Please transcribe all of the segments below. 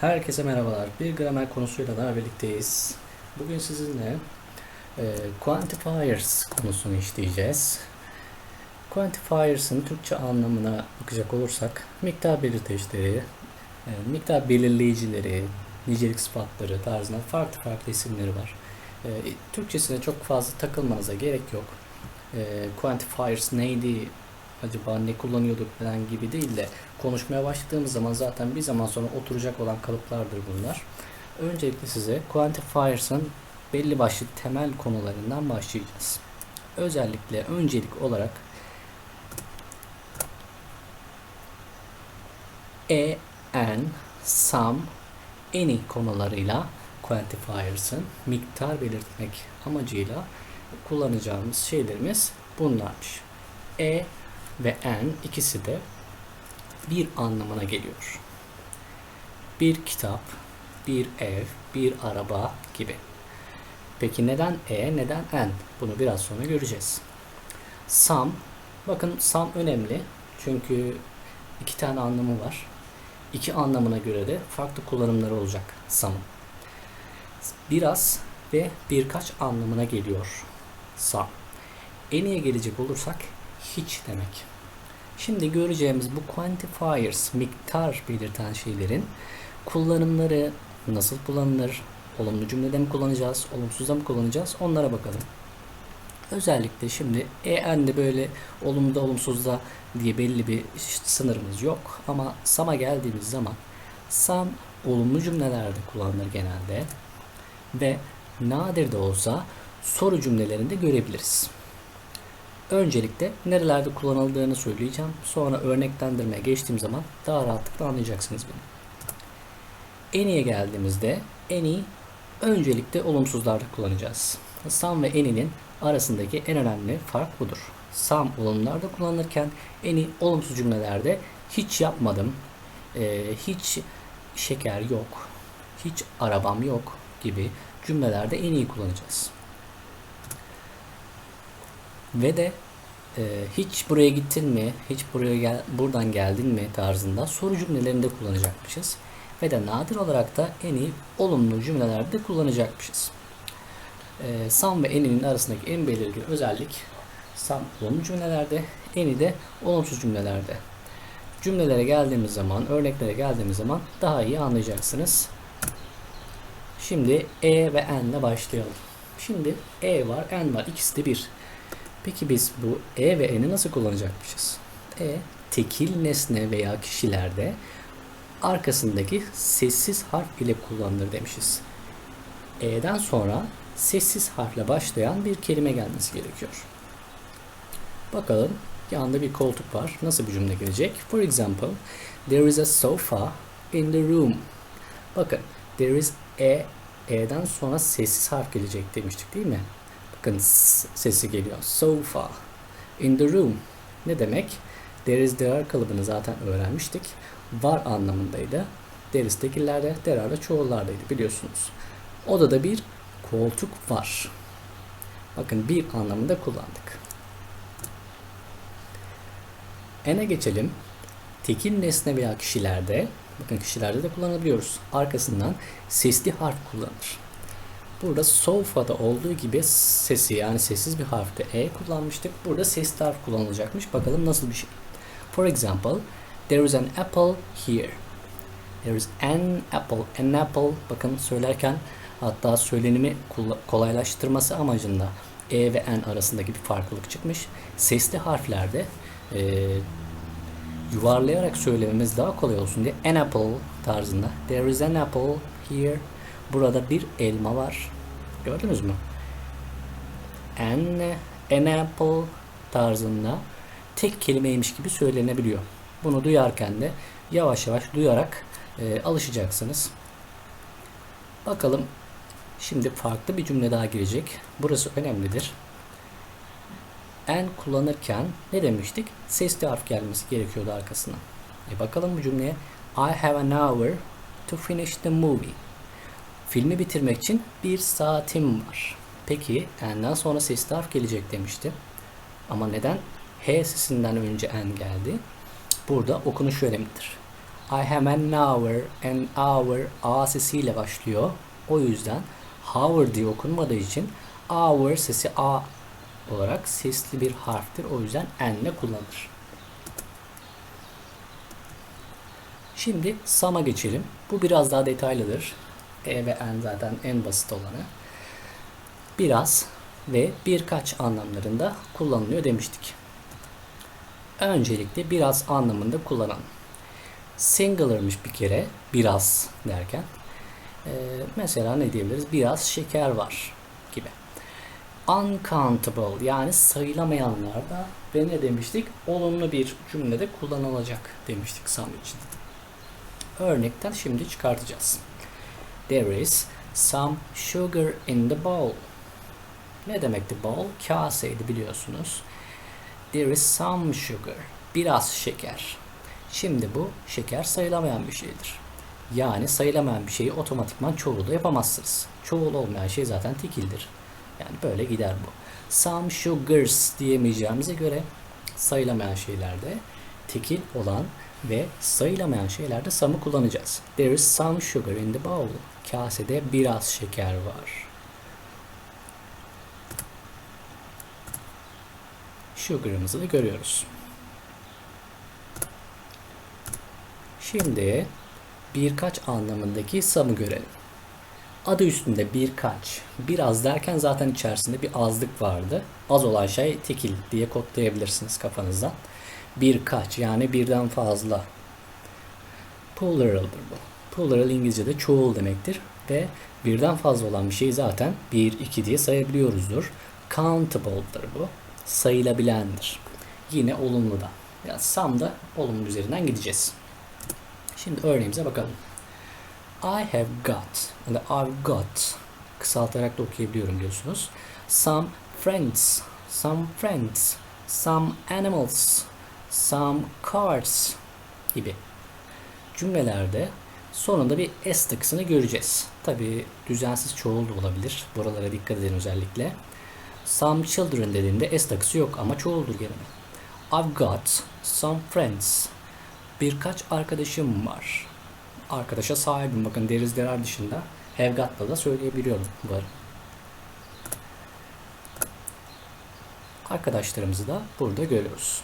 Herkese merhabalar. Bir gramer konusuyla daha birlikteyiz. Bugün sizinle e, quantifiers konusunu işleyeceğiz. Quantifiers'ın Türkçe anlamına bakacak olursak miktar belirteçleri, e, miktar belirleyicileri, nicelik sıfatları tarzında farklı farklı isimleri var. E, Türkçesine çok fazla takılmanıza gerek yok. E, quantifiers neydi, acaba ne kullanıyorduk falan gibi değil de konuşmaya başladığımız zaman zaten bir zaman sonra oturacak olan kalıplardır bunlar. Öncelikle size quantifiers'ın belli başlı temel konularından başlayacağız. Özellikle öncelik olarak e, an, some, any konularıyla quantifiers'ın miktar belirtmek amacıyla kullanacağımız şeylerimiz bunlarmış. E ve n ikisi de bir anlamına geliyor. Bir kitap, bir ev, bir araba gibi. Peki neden e, neden n? Bunu biraz sonra göreceğiz. Some, bakın some önemli. Çünkü iki tane anlamı var. İki anlamına göre de farklı kullanımları olacak some'ın. Biraz ve birkaç anlamına geliyor some. Eniye gelecek olursak hiç demek. Şimdi göreceğimiz bu quantifiers, miktar belirten şeylerin kullanımları nasıl kullanılır, olumlu cümlede mi kullanacağız, olumsuzda mı kullanacağız onlara bakalım. Özellikle şimdi EN'de böyle olumluda olumsuzda diye belli bir sınırımız yok. Ama SAM'a geldiğimiz zaman SAM olumlu cümlelerde kullanılır genelde. Ve nadir de olsa soru cümlelerinde görebiliriz. Öncelikle nerelerde kullanıldığını söyleyeceğim. Sonra örneklendirmeye geçtiğim zaman daha rahatlıkla anlayacaksınız bunu. Any'ye geldiğimizde any öncelikle olumsuzlarda kullanacağız. Some ve any'nin arasındaki en önemli fark budur. Some olumlularda kullanılırken any olumsuz cümlelerde hiç yapmadım, e, hiç şeker yok, hiç arabam yok gibi cümlelerde any'yi kullanacağız. Ve de e, hiç buraya gittin mi, hiç buraya gel, buradan geldin mi tarzında soru cümlelerinde kullanacakmışız. Ve de nadir olarak da en iyi olumlu cümlelerde kullanacakmışız. E, some ve any'nin arasındaki en belirgin özellik some olumlu cümlelerde, any de olumsuz cümlelerde. Cümlelere geldiğimiz zaman, örneklere geldiğimiz zaman daha iyi anlayacaksınız. Şimdi E ve N ile başlayalım. Şimdi E var, N var. İkisi de bir. Peki biz bu e ve n'ı nasıl kullanacakmışız? E tekil nesne veya kişilerde arkasındaki sessiz harf ile kullanılır demişiz. E'den sonra sessiz harfle başlayan bir kelime gelmesi gerekiyor. Bakalım yanında bir koltuk var. Nasıl bir cümle gelecek? For example, there is a sofa in the room. Bakın, there is a, e'den sonra sessiz harf gelecek demiştik değil mi? Bakın sesi geliyor. Sofa. In the room. Ne demek? There is there kalıbını zaten öğrenmiştik. Var anlamındaydı. There is tekillerde, there are da çoğullardaydı biliyorsunuz. Odada bir koltuk var. Bakın bir anlamında kullandık. Ene geçelim. Tekil nesne veya kişilerde, bakın kişilerde de kullanabiliyoruz. Arkasından sesli harf kullanılır. Burada sofa'da olduğu gibi sesi yani sessiz bir harfte e kullanmıştık. Burada sesli harf kullanılacakmış. Bakalım nasıl bir şey. For example, there is an apple here. There is an apple. An apple. Bakın söylerken hatta söylenimi kolaylaştırması amacında e ve n arasındaki bir farklılık çıkmış. Sesli harflerde e, yuvarlayarak söylememiz daha kolay olsun diye an apple tarzında. There is an apple here. Burada bir elma var. Gördünüz mü? An, an apple tarzında tek kelimeymiş gibi söylenebiliyor. Bunu duyarken de yavaş yavaş duyarak e, alışacaksınız. Bakalım şimdi farklı bir cümle daha girecek. Burası önemlidir. En kullanırken ne demiştik? Sesli harf gelmesi gerekiyordu arkasına. E bakalım bu cümleye. I have an hour to finish the movie. Filmi bitirmek için bir saatim var. Peki n'den sonra sesli harf gelecek demişti. Ama neden h sesinden önce n geldi? Burada okunuş önemlidir. I have an hour, an hour A sesiyle başlıyor. O yüzden hour diye okunmadığı için hour sesi A olarak sesli bir harftir. O yüzden N ile kullanılır. Şimdi Sam'a geçelim. Bu biraz daha detaylıdır. E ve N zaten en basit olanı. Biraz ve birkaç anlamlarında kullanılıyor demiştik. Öncelikle biraz anlamında kullanalım. Singular'mış bir kere biraz derken. Ee, mesela ne diyebiliriz? Biraz şeker var gibi. Uncountable yani sayılamayanlarda ve ne demiştik? Olumlu bir cümlede kullanılacak demiştik Sam için. Örnekten şimdi çıkartacağız. There is some sugar in the bowl. Ne demekti bowl? Kaseydi biliyorsunuz. There is some sugar. Biraz şeker. Şimdi bu şeker sayılamayan bir şeydir. Yani sayılamayan bir şeyi otomatikman çoğulu yapamazsınız. Çoğul olmayan şey zaten tekildir. Yani böyle gider bu. Some sugars diyemeyeceğimize göre sayılamayan şeylerde tekil olan ve sayılamayan şeylerde some'ı kullanacağız. There is some sugar in the bowl. Kasede biraz şeker var. Sugar'ımızı da görüyoruz. Şimdi birkaç anlamındaki some'ı görelim. Adı üstünde birkaç. Biraz derken zaten içerisinde bir azlık vardı. Az olan şey tekil diye kodlayabilirsiniz kafanızdan. Birkaç yani birden fazla. Plural'dır bu. Plural İngilizce'de çoğul demektir ve birden fazla olan bir şey zaten 1, 2 diye sayabiliyoruzdur. Countable'dır bu. Sayılabilendir. Yine olumlu da. Yani some da olumlu üzerinden gideceğiz. Şimdi örneğimize bakalım. I have got and I've got kısaltarak da okuyabiliyorum biliyorsunuz. Some friends, some friends, some animals, some cars gibi cümlelerde sonunda bir s tıksını göreceğiz. Tabi düzensiz çoğul da olabilir. Buralara dikkat edin özellikle. Some children dediğinde s takısı yok ama çoğuldur gene. I've got some friends. Birkaç arkadaşım var. Arkadaşa sahibim. Bakın deriz derer dışında have got'la da söyleyebiliyorum var. Arkadaşlarımızı da burada görüyoruz.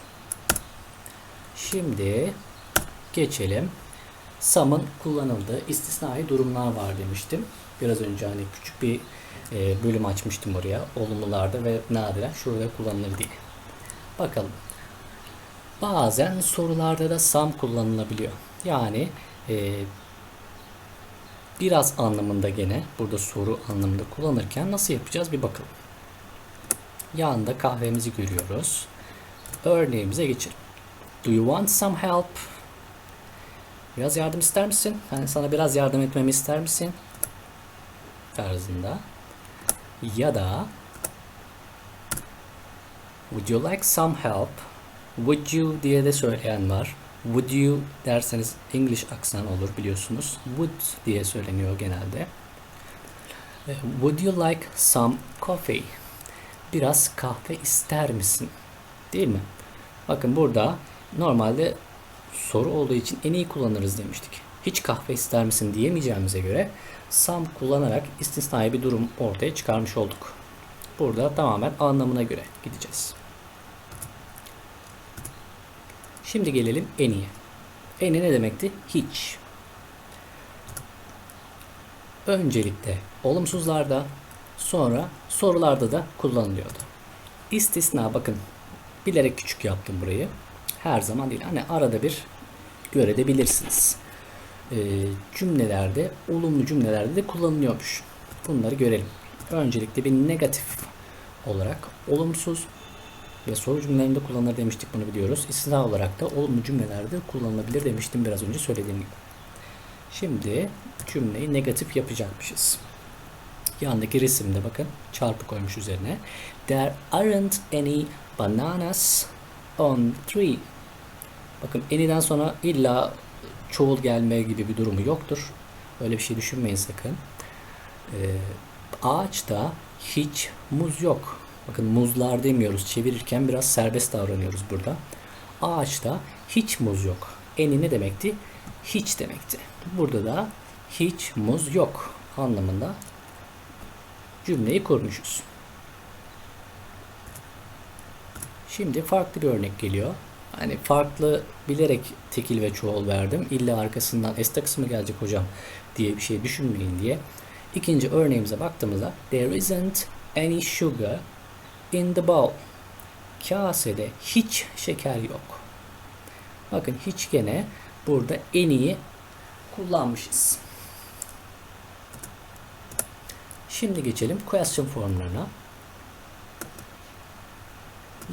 Şimdi geçelim. Some'ın kullanıldığı istisnai durumlar var demiştim. Biraz önce hani küçük bir e, bölüm açmıştım oraya. Olumlularda ve nadiren şurada kullanılır. Bakalım. Bazen sorularda da some kullanılabiliyor. Yani e, biraz anlamında gene burada soru anlamında kullanırken nasıl yapacağız bir bakalım. Yanında kahvemizi görüyoruz. Örneğimize geçelim. Do you want some help? Biraz yardım ister misin? Yani sana biraz yardım etmemi ister misin? Tarzında. Ya da Would you like some help? Would you diye de söyleyen var. Would you derseniz English aksan olur biliyorsunuz. Would diye söyleniyor genelde. Would you like some coffee? Biraz kahve ister misin? Değil mi? Bakın burada normalde soru olduğu için en iyi kullanırız demiştik. Hiç kahve ister misin diyemeyeceğimize göre some kullanarak istisnai bir durum ortaya çıkarmış olduk. Burada tamamen anlamına göre gideceğiz. Şimdi gelelim eniye. Eni ne demekti? Hiç. Öncelikle olumsuzlarda sonra sorularda da kullanılıyordu. İstisna bakın bilerek küçük yaptım burayı. Her zaman değil. Hani arada bir görebilirsiniz. Ee, cümlelerde, olumlu cümlelerde de kullanılıyormuş. Bunları görelim. Öncelikle bir negatif olarak olumsuz ve soru cümlelerinde kullanılır demiştik bunu biliyoruz. İstisna olarak da olumlu cümlelerde kullanılabilir demiştim biraz önce söylediğim gibi. Şimdi cümleyi negatif yapacakmışız. Yandaki resimde bakın çarpı koymuş üzerine. There aren't any bananas on the tree. Bakın any'den sonra illa çoğul gelme gibi bir durumu yoktur. Öyle bir şey düşünmeyin sakın. Ee, ağaçta hiç muz yok. Bakın muzlar demiyoruz. Çevirirken biraz serbest davranıyoruz burada. Ağaçta hiç muz yok. Eni ne demekti? hiç demekti. Burada da hiç muz yok anlamında cümleyi kurmuşuz. Şimdi farklı bir örnek geliyor. Hani farklı bilerek tekil ve çoğul verdim. İlla arkasından s takısı mı gelecek hocam diye bir şey düşünmeyin diye. İkinci örneğimize baktığımızda there isn't any sugar in the bowl. Kasede hiç şeker yok. Bakın hiç gene burada en iyi kullanmışız. Şimdi geçelim question formlarına.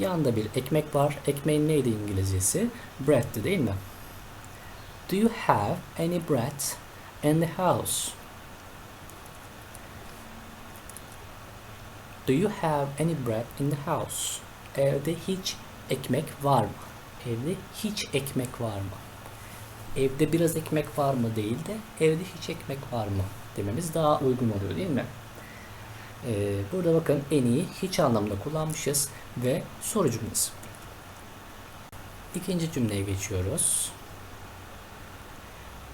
Yanında bir ekmek var. Ekmeğin neydi İngilizcesi? Bread'ti değil mi? Do you have any bread in the house? Do you have any bread in the house? Evde hiç ekmek var mı? Evde hiç ekmek var mı? Evde biraz ekmek var mı değil de evde hiç ekmek var mı dememiz daha uygun oluyor değil mi? Ee, burada bakın en iyi hiç anlamda kullanmışız ve soru cümlesi. İkinci cümleye geçiyoruz.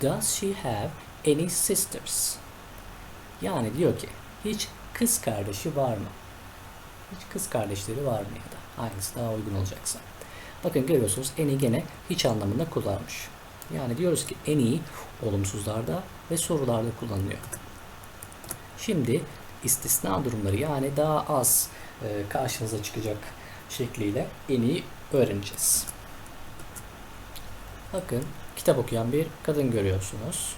Does she have any sisters? Yani diyor ki hiç kız kardeşi var mı? Hiç kız kardeşleri var mı ya da hangisi daha uygun olacaksa. Bakın görüyorsunuz eni gene hiç anlamında kullanmış. Yani diyoruz ki en iyi olumsuzlarda ve sorularda kullanılıyor. Şimdi istisna durumları yani daha az e, karşınıza çıkacak şekliyle en iyi öğreneceğiz. Bakın kitap okuyan bir kadın görüyorsunuz.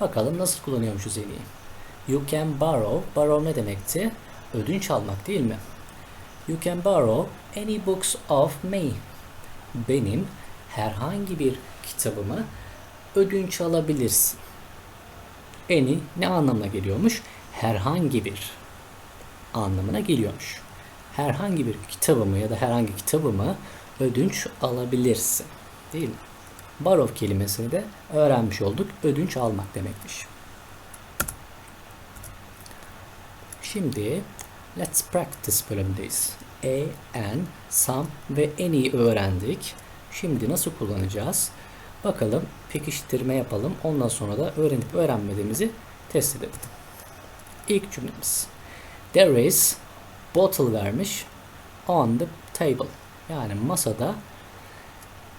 Bakalım nasıl kullanıyormuşuz en iyi. You can borrow. Borrow ne demekti? Ödünç almak değil mi? You can borrow any books of me. Benim herhangi bir kitabımı ödünç alabilirsin. Any ne anlamına geliyormuş? Herhangi bir anlamına geliyormuş. Herhangi bir kitabımı ya da herhangi kitabımı ödünç alabilirsin. Değil mi? Borrow kelimesini de öğrenmiş olduk. Ödünç almak demekmiş. Şimdi let's practice bölümündeyiz. A, and, some ve any öğrendik. Şimdi nasıl kullanacağız? Bakalım pekiştirme yapalım. Ondan sonra da öğrenip öğrenmediğimizi test edelim. İlk cümlemiz. There is bottle vermiş on the table. Yani masada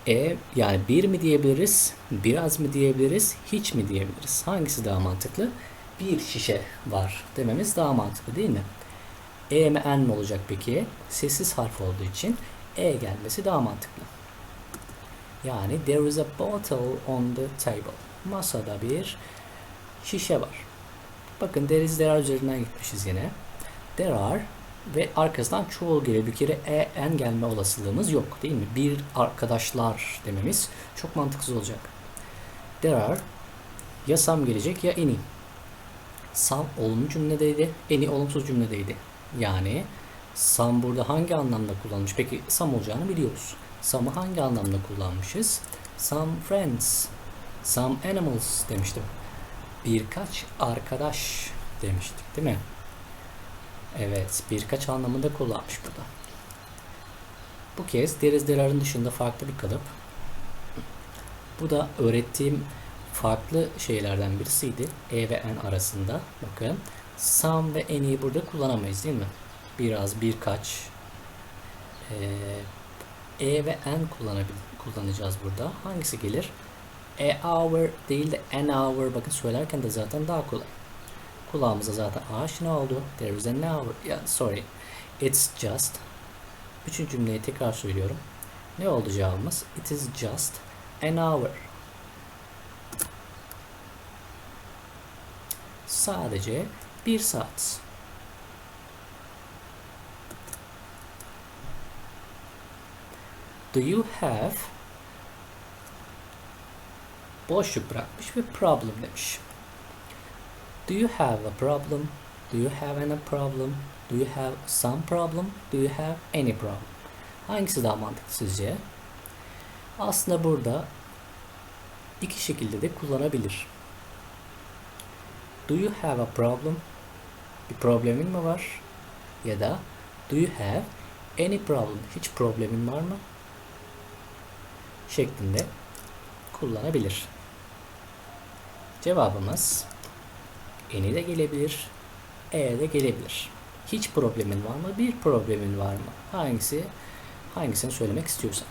e yani bir mi diyebiliriz, biraz mı diyebiliriz, hiç mi diyebiliriz? Hangisi daha mantıklı? Bir şişe var dememiz daha mantıklı değil mi? E mi N mi olacak peki? Sessiz harf olduğu için E gelmesi daha mantıklı. Yani there is a bottle on the table. Masada bir şişe var. Bakın there is there are üzerinden gitmişiz yine. There are ve arkasından çoğul geliyor. Bir kere e, en gelme olasılığımız yok değil mi? Bir arkadaşlar dememiz çok mantıksız olacak. There are ya some gelecek ya any. Some olumlu cümledeydi, any olumsuz cümledeydi. Yani some burada hangi anlamda kullanılmış? Peki some olacağını biliyoruz. Some'ı hangi anlamda kullanmışız? Some friends, some animals demiştim. Birkaç arkadaş demiştik değil mi? Evet, birkaç anlamında kullanmış burada. Bu kez deriz derarın dışında farklı bir kalıp. Bu da öğrettiğim farklı şeylerden birisiydi. E ve N arasında. Bakın. Some ve any'i burada kullanamayız değil mi? Biraz, birkaç. Ee, e ve N kullanacağız burada. Hangisi gelir? A hour değil de an hour. Bakın söylerken de zaten daha kolay kulağımıza zaten aşina oldu. There is an hour. Yeah, sorry. It's just. Üçüncü cümleyi tekrar söylüyorum. Ne oldu cevabımız? It is just an hour. Sadece bir saat. Do you have boşluk bırakmış ve problem demiş. Do you have a problem? Do you have any problem? Do you have some problem? Do you have any problem? Hangisi daha mantıklı sizce? Aslında burada iki şekilde de kullanabilir. Do you have a problem? Bir problemin mi var? Ya da Do you have any problem? Hiç problemin var mı? Şeklinde kullanabilir? Cevabımız eni de gelebilir, e de gelebilir. Hiç problemin var mı? Bir problemin var mı? Hangisi? Hangisini söylemek istiyorsak.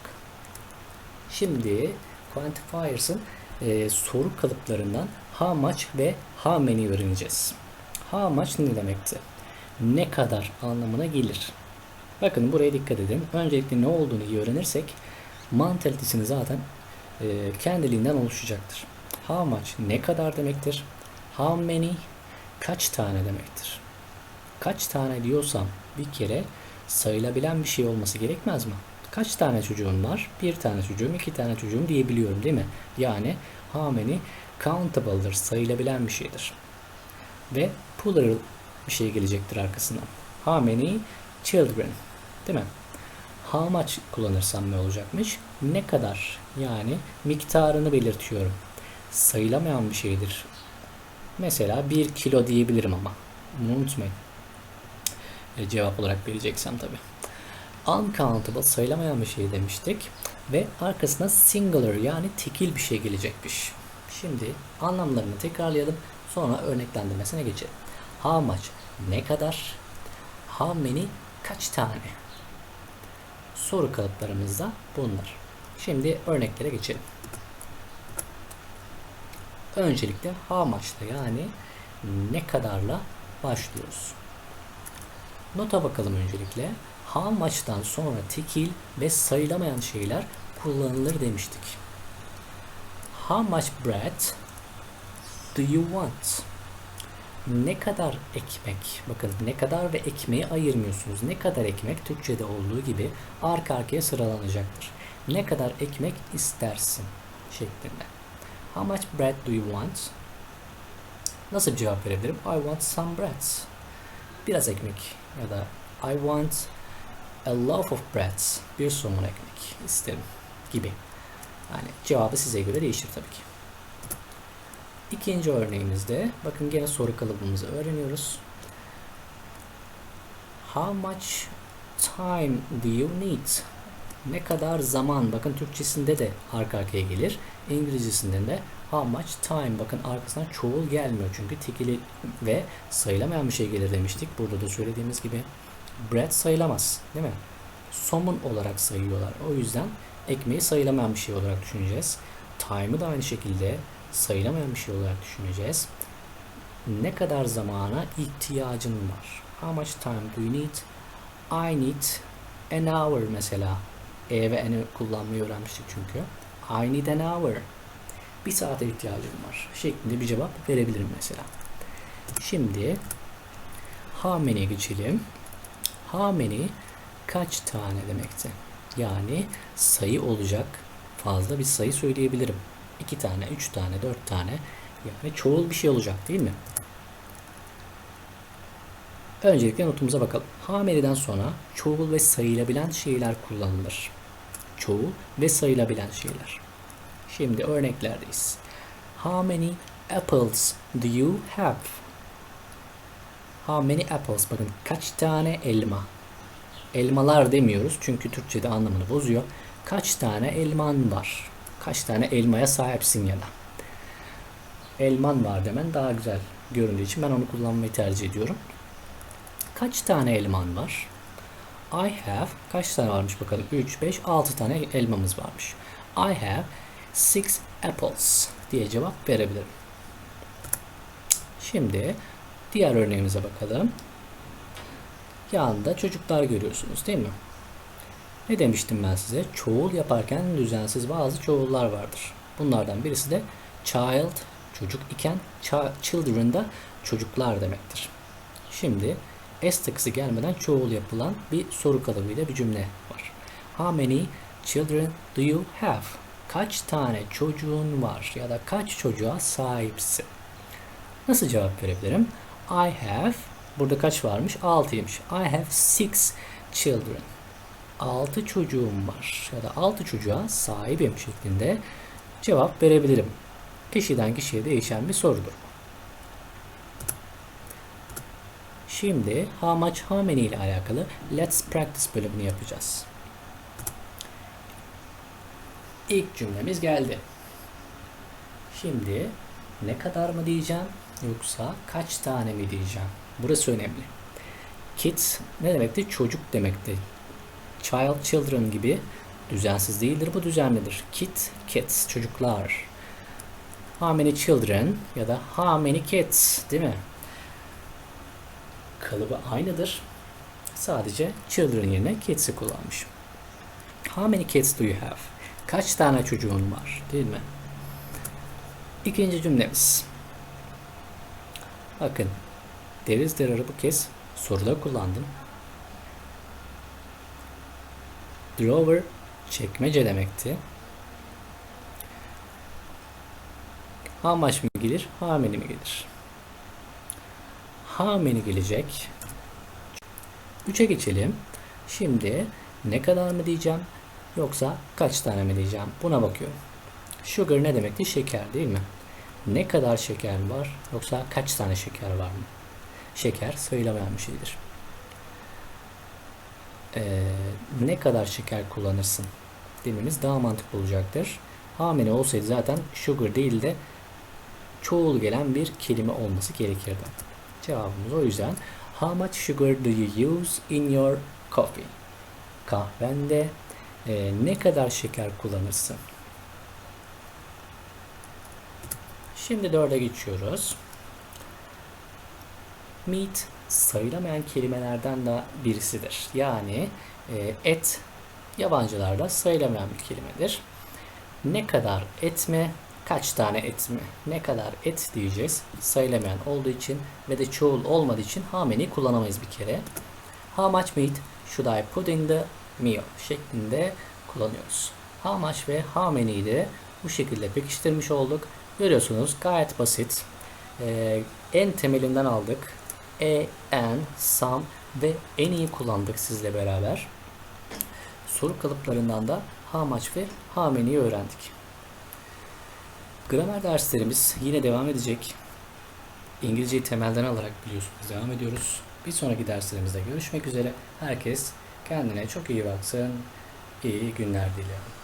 Şimdi quantifiers'ın e, soru kalıplarından how much ve how many öğreneceğiz. How much ne demekti? Ne kadar anlamına gelir. Bakın buraya dikkat edin. Öncelikle ne olduğunu iyi öğrenirsek mantalitesini zaten e, kendiliğinden oluşacaktır. How much ne kadar demektir? How many kaç tane demektir? Kaç tane diyorsam bir kere sayılabilen bir şey olması gerekmez mi? Kaç tane çocuğum var? Bir tane çocuğum, iki tane çocuğum diyebiliyorum değil mi? Yani how many countable'dır, sayılabilen bir şeydir. Ve plural bir şey gelecektir arkasından. How many children değil mi? How much kullanırsam ne olacakmış? Ne kadar yani miktarını belirtiyorum. Sayılamayan bir şeydir. Mesela 1 kilo diyebilirim ama. Bunu unutmayın. E, cevap olarak vereceksem tabi. Uncountable sayılamayan bir şey demiştik. Ve arkasına singular yani tekil bir şey gelecekmiş. Şimdi anlamlarını tekrarlayalım. Sonra örneklendirmesine geçelim. How much ne kadar? How many kaç tane? Soru kalıplarımızda bunlar. Şimdi örneklere geçelim. Öncelikle how much'la yani ne kadarla başlıyoruz. Nota bakalım öncelikle. How much'tan sonra tekil ve sayılamayan şeyler kullanılır demiştik. How much bread do you want? Ne kadar ekmek? Bakın ne kadar ve ekmeği ayırmıyorsunuz. Ne kadar ekmek Türkçe'de olduğu gibi arka arkaya sıralanacaktır. Ne kadar ekmek istersin şeklinde. How much bread do you want? Nasıl bir cevap verebilirim? I want some bread. Biraz ekmek ya da I want a loaf of bread. Bir somun ekmek isterim gibi. Yani cevabı size göre değişir tabii ki. İkinci örneğimizde bakın gene soru kalıbımızı öğreniyoruz. How much time do you need? Ne kadar zaman? Bakın Türkçesinde de arka arkaya gelir. İngilizcesinde de how much time? Bakın arkasından çoğul gelmiyor çünkü tekili ve sayılamayan bir şey gelir demiştik. Burada da söylediğimiz gibi bread sayılamaz değil mi? Somun olarak sayıyorlar. O yüzden ekmeği sayılamayan bir şey olarak düşüneceğiz. Time'ı da aynı şekilde sayılamayan bir şey olarak düşüneceğiz. Ne kadar zamana ihtiyacın var? How much time do you need? I need an hour mesela. E ve N'i kullanmayı öğrenmiştik çünkü. I need an hour. Bir saate ihtiyacım var. Şeklinde bir cevap verebilirim mesela. Şimdi how many'e geçelim. How many kaç tane demekti? Yani sayı olacak fazla bir sayı söyleyebilirim. 2 tane, 3 tane, 4 tane yani çoğul bir şey olacak değil mi? Öncelikle notumuza bakalım. Hameliden sonra çoğul ve sayılabilen şeyler kullanılır. Çoğul ve sayılabilen şeyler. Şimdi örneklerdeyiz. How many apples do you have? How many apples? Bakın kaç tane elma? Elmalar demiyoruz çünkü Türkçe'de anlamını bozuyor. Kaç tane elman var? Kaç tane elmaya sahipsin ya da. Elman var demen daha güzel göründüğü için ben onu kullanmayı tercih ediyorum. Kaç tane elman var? I have kaç tane varmış bakalım? 3, 5, 6 tane elmamız varmış. I have six apples diye cevap verebilirim. Şimdi diğer örneğimize bakalım. Yanında çocuklar görüyorsunuz değil mi? Ne demiştim ben size? Çoğul yaparken düzensiz bazı çoğullar vardır. Bunlardan birisi de child, çocuk iken children da çocuklar demektir. Şimdi S takısı gelmeden çoğul yapılan bir soru kalıbıyla bir cümle var. How many children do you have? Kaç tane çocuğun var ya da kaç çocuğa sahipsin? Nasıl cevap verebilirim? I have burada kaç varmış? 6'ymış. I have six children. 6 çocuğum var ya da 6 çocuğa sahibim şeklinde cevap verebilirim. Kişiden kişiye değişen bir sorudur. Şimdi how much how many ile alakalı let's practice bölümünü yapacağız. İlk cümlemiz geldi. Şimdi ne kadar mı diyeceğim yoksa kaç tane mi diyeceğim? Burası önemli. Kids ne demekti? Çocuk demekti. Child, children gibi düzensiz değildir. Bu düzenlidir. Kid, kids, çocuklar. How many children ya da how many kids değil mi? Kalıbı aynıdır. Sadece children yerine kids'i kullanmışım. How many kids do you have? Kaç tane çocuğun var? Değil mi? İkinci cümlemiz. Bakın. There is bu kez soruda kullandım. Drawer çekmece demekti. Much mi gelir? Many mi gelir? Many gelecek? 3'e geçelim. Şimdi ne kadar mı diyeceğim yoksa kaç tane mi diyeceğim? Buna bakıyorum. Sugar ne demekti? Şeker değil mi? Ne kadar şeker var yoksa kaç tane şeker var mı? Şeker sayılamayan bir şeydir. Ee, ne kadar şeker kullanırsın dememiz daha mantıklı olacaktır. Hamile olsaydı zaten sugar değil de çoğul gelen bir kelime olması gerekirdi. Cevabımız o yüzden How much sugar do you use in your coffee? Kahvende e, ne kadar şeker kullanırsın? Şimdi dörde geçiyoruz. Meat sayılamayan kelimelerden de birisidir. Yani e, et yabancılarda sayılamayan bir kelimedir. Ne kadar et mi? Kaç tane et mi? Ne kadar et diyeceğiz. Sayılamayan olduğu için ve de çoğul olmadığı için how many kullanamayız bir kere. How much meat should I put in the meal? şeklinde kullanıyoruz. How much ve how many'yi de bu şekilde pekiştirmiş olduk. Görüyorsunuz gayet basit. Ee, en temelinden aldık. E, en, some ve en iyi kullandık sizle beraber. Soru kalıplarından da how much ve how many'yi öğrendik. Gramer derslerimiz yine devam edecek. İngilizceyi temelden alarak biliyorsunuz devam ediyoruz. Bir sonraki derslerimizde görüşmek üzere. Herkes kendine çok iyi baksın. İyi günler dilerim.